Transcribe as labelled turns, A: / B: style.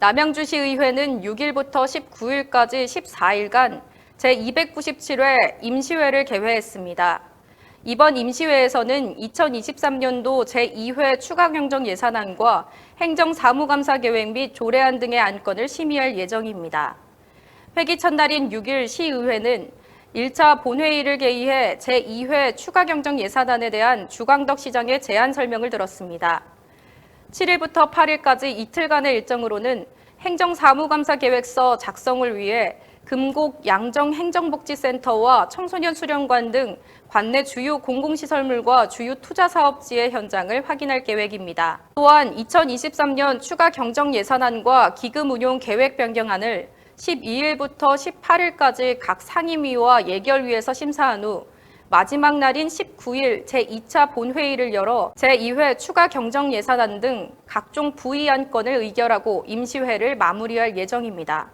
A: 남양주시의회는 6일부터 19일까지 14일간 제297회 임시회를 개회했습니다. 이번 임시회에서는 2023년도 제2회 추가 경정 예산안과 행정사무감사 계획 및 조례안 등의 안건을 심의할 예정입니다. 회기 첫날인 6일 시의회는 1차 본회의를 개의해 제2회 추가 경정 예산안에 대한 주광덕 시장의 제안 설명을 들었습니다. 7일부터 8일까지 이틀간의 일정으로는 행정사무감사 계획서 작성을 위해 금곡 양정행정복지센터와 청소년 수련관 등 관내 주요 공공시설물과 주요 투자사업지의 현장을 확인할 계획입니다. 또한 2023년 추가 경정 예산안과 기금 운용 계획 변경안을 12일부터 18일까지 각 상임위와 예결위에서 심사한 후 마지막 날인 19일 제2차 본회의를 열어 제2회 추가 경정 예산안 등 각종 부의 안건을 의결하고 임시회를 마무리할 예정입니다.